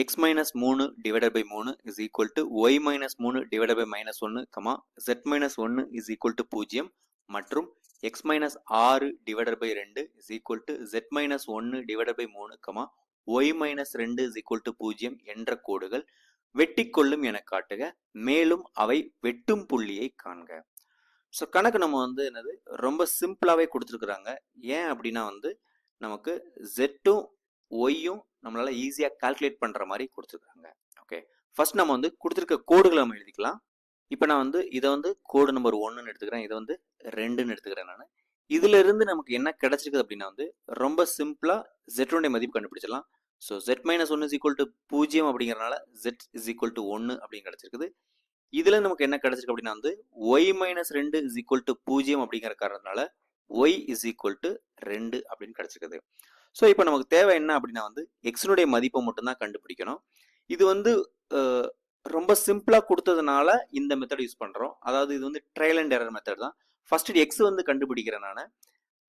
X minus மூணு divided by மூணு is equal to y minus மூணு டிவைடட் பை மைனஸ் ஒன்று கமா ஜெட் மைனஸ் ஒன்று இஸ் ஈக்குவல் டு பூஜ்ஜியம் மற்றும் எக்ஸ் மைனஸ் ஆறு டிவைடட் பை ரெண்டு is equal to z minus ஒன்று டிவைடட் பை மூணு கமா ஒய் மைனஸ் ரெண்டு இஸ் ஈக்குவல் டு பூஜ்ஜியம் என்ற கோடுகள் வெட்டி கொள்ளும் என காட்டுக. மேலும் அவை வெட்டும் புள்ளியை காண்க. ஸோ கணக்கு நம்ம வந்து என்னது? ரொம்ப சிம்பிளாகவே கொடுத்துருக்குறாங்க. ஏன் அப்படின்னா வந்து நமக்கு ஜெட்டும் ஒய்யும் நம்மளால ஈஸியாக கால்குலேட் பண்ணுற மாதிரி கொடுத்துருக்காங்க. ஓகே ஃபர்ஸ்ட் நம்ம வந்து கொடுத்துருக்க கோடுகளை நம்ம எழுதிக்கலாம். இப்போ நான் வந்து இதை வந்து கோடு நம்பர் ஒன்றுன்னு எடுத்துக்கிறேன். இதை வந்து ரெண்டுன்னு எடுத்துக்கிறேன் நான். இதுல இருந்து நமக்கு என்ன கிடைச்சிருக்குது அப்படின்னா வந்து ரொம்ப சிம்பிளா ஜெட்டோடைய மதிப்பு கண்டுபிடிச்சிடலாம். ஸோ ஜெட் மைனஸ் ஒன்று இஸ் ஈக்குவல் டு பூஜ்ஜியம் அப்படிங்கிறனால ஜெட் இஸ் ஈக்குவல் டு ஒன்று அப்படின்னு கிடைச்சிருக்குது. இதுல நமக்கு என்ன கிடைச்சிருக்கு அப்படின்னா வந்து ஒய் மைனஸ் ரெண்டு இஸ் ஈக்குவல் டு பூஜ்ஜியம் அப்படிங்கிற காரணத்தினால ஒய் இஸ் ஈக்குவல் டு ரெண்டு அப்படின்னு கிடைச்சிருக்குது. ஸோ இப்போ நமக்கு தேவை என்ன அப்படின்னா வந்து எக்ஸினுடைய மதிப்பை மட்டும்தான் கண்டுபிடிக்கணும். இது வந்து ரொம்ப சிம்பிளாக கொடுத்ததுனால இந்த மெத்தட் யூஸ் பண்ணுறோம் அதாவது இது வந்து ட்ரையல் அண்ட் எரர் மெத்தட் தான். ஃபர்ஸ்ட் எக்ஸ் வந்து கண்டுபிடிக்கிறேன் நான்.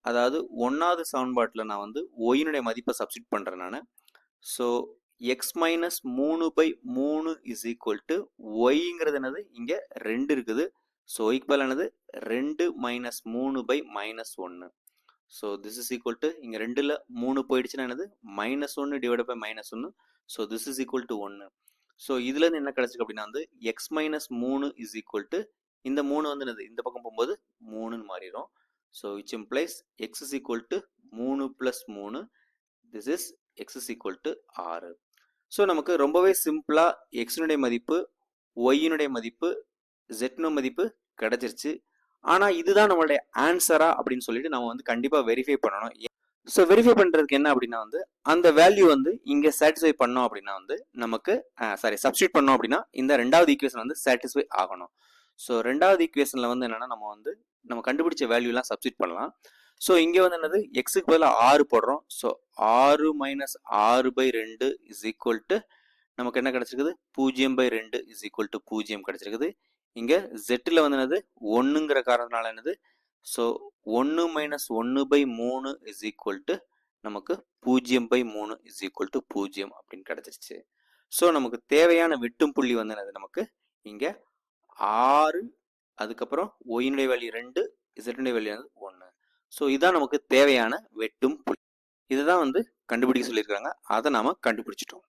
அதாவது ஒன்றாவது சவுண்ட்பாட்டில் நான் வந்து ஒயினுடைய மதிப்பை சப்ஸ்டிட் பண்ணுறேன் நான். ஸோ எக்ஸ் மைனஸ் மூணு பை மூணு இஸ் ஈக்குவல் டு ஒய்ங்கிறது என்னது? இங்கே ரெண்டு இருக்குது. ஸோ ஒய்க்கு பதில் என்னது ரெண்டு மைனஸ் மூணு பை மைனஸ் ஒன்று so this is equal to இங்கே ரெண்டில் மூணு போயிடுச்சுன்னா என்னது? மைனஸ் ஒன்று டிவைட் பை மைனஸ் ஒன்று so this is equal to ஒன்று ஸோ இதுலேருந்து என்ன கிடச்சிருக்கு அப்படின்னா வந்து எக்ஸ் மைனஸ் மூணு இஸ் ஈக்குவல் டு இந்த மூணு வந்து என்னது? இந்த பக்கம் போகும்போது மூணுன்னு மாறிடும். So which implies x is equal to மூணு ப்ளஸ் மூணு. This is x is equal to ஆறு. ஸோ நமக்கு ரொம்பவே சிம்பிளாக எக்ஸினுடைய மதிப்பு ஒய்யினுடைய மதிப்பு ஜெட்னு மதிப்பு கிடச்சிருச்சு. ஆனால் இதுதான் நம்மளுடைய ஆன்சரா அப்படின்னு சொல்லிட்டு நம்ம வந்து கண்டிப்பாக வெரிஃபை பண்ணணும். ஸோ வெரிஃபை பண்ணுறதுக்கு என்ன அப்படின்னா வந்து அந்த வேல்யூ வந்து இங்கே சாட்டிஸ்ஃபை பண்ணோம் அப்படின்னா வந்து நமக்கு சாரி சப்ஸ்டியூட் பண்ணோம் அப்படின்னா இந்த ரெண்டாவது ஈக்குவேஷன் வந்து சாட்டிஸ்ஃபை ஆகணும். ஸோ ரெண்டாவது ஈக்குவேஷனில் வந்து என்னென்னா நம்ம வந்து நம்ம கண்டுபிடிச்ச வேல்யூலாம் சப்ஸ்டியூட் பண்ணலாம். ஸோ இங்கே வந்து என்னது? எக்ஸுக்கு பதிலாக ஆறு போடுறோம். ஸோ ஆறு மைனஸ் ஆறு பை ரெண்டு இஸ் ஈக்குவல் டு நமக்கு என்ன கிடச்சிருக்குது? பூஜ்ஜியம் பை ரெண்டு இஸ் ஈக்குவல் டு பூஜ்ஜியம் கிடச்சிருக்குது. இங்கே ஜெட்டில் வந்து என்னது? ஒன்றுங்கிற காரணத்தினால என்னது? ஸோ ஒன்று மைனஸ் ஒன்று பை மூணு இஸ் ஈக்குவல் டு நமக்கு பூஜ்ஜியம் பை மூணு இஸ் ஈக்குவல் டு பூஜ்ஜியம் அப்படின்னு கிடச்சிருச்சு. ஸோ நமக்கு தேவையான வெட்டும் புள்ளி வந்து என்னது? நமக்கு இங்கே ஆறு அதுக்கப்புறம் ஒயினுடைய வழி ரெண்டு இசட்டுடைய வழி வந்து ஒன்று ஸோ இதுதான் நமக்கு தேவையான வெட்டும் புள்ளி. இதுதான் வந்து கண்டுபிடிக்க சொல்லியிருக்காங்க. அதை நாம கண்டுபிடிச்சிட்டோம்.